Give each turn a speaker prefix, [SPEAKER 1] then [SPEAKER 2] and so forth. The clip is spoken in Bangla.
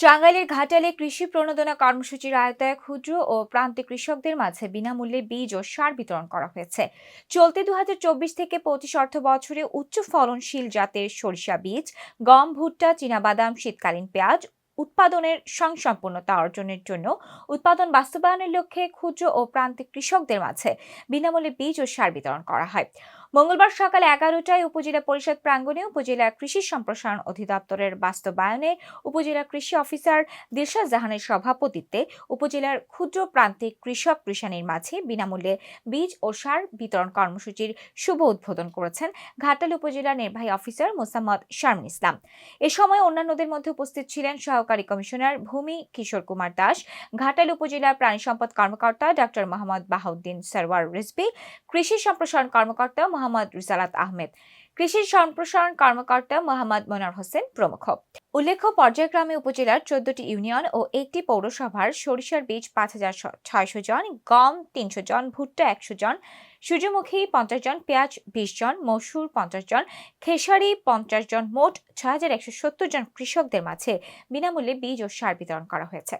[SPEAKER 1] টাঙ্গাইলের ঘাটালে কৃষি প্রণোদনা কর্মসূচির আয়তায় ক্ষুদ্র ও প্রান্তিক কৃষকদের মাঝে বিনামূল্যে বীজ ও সার বিতরণ করা হয়েছে। চলতি দু হাজার চব্বিশ থেকে পঁচিশ অর্থ বছরে উচ্চ ফলনশীল জাতের সরিষা বীজ, গম, ভুট্টা, চীনাবাদাম, শীতকালীন পেঁয়াজ উৎপাদনের সংসম্পন্নতা অর্জনের জন্য উৎপাদন বাস্তবায়নের লক্ষ্যে ক্ষুদ্র ও প্রান্তিক কৃষকদের মাঝে বিনামূল্যে বীজ ও সার বিতরণ করা হয়। মঙ্গলবার সকালে এগারোটায় উপজেলা পরিষদ প্রাঙ্গণে উপজেলা কৃষি সম্প্রসারণ অধিদপ্তরের বাস্তবায়নে উপজেলা কৃষি অফিসার দিলশাদ জাহানের সভাপতিত্বে উপজেলার ক্ষুদ্র প্রান্তিক কৃষক কৃষানীর মাঝে বিনামূল্যে বীজ ও সার বিতরণ কর্মসূচির শুভ উদ্বোধন করেছেন ঘাটাল উপজেলা নির্বাহী অফিসার মোসাম্মদ শারমিন ইসলাম। এ সময় অন্যান্যদের মধ্যে উপস্থিত ছিলেন সহকারী কমিশনার ভূমি কিশোর কুমার দাস, ঘাটাল উপজেলার প্রাণী সম্পদ কর্মকর্তা ডক্টর মোহাম্মদ বাহাউদ্দিন, সরওয়ার রিজবি কৃষি সম্প্রসারণ কর্মকর্তা মোহাম্মদ রিসালাত আহমেদ। কৃষি সম্প্রসারণ কর্মকর্তা মোহাম্মদ মনোয়ার হোসেন প্রমুখ। উল্লেখ্য, পর্যায়ক্রমে উপজেলার চোদ্দটি ইউনিয়ন ও একটি পৌরসভার সরিষার বীজ পাঁচ হাজার ছয়শো জন, গম তিনশো জন, ভুট্টা একশো জন, সূর্যমুখী পঞ্চাশ জন, পেঁয়াজ বিশ জন, মসুর পঞ্চাশ জন, খেসারি পঞ্চাশ জন, মোট ছয় হাজার একশো সত্তর জন কৃষকদের মাঝে বিনামূল্যে বীজ ও সার বিতরণ করা হয়েছে।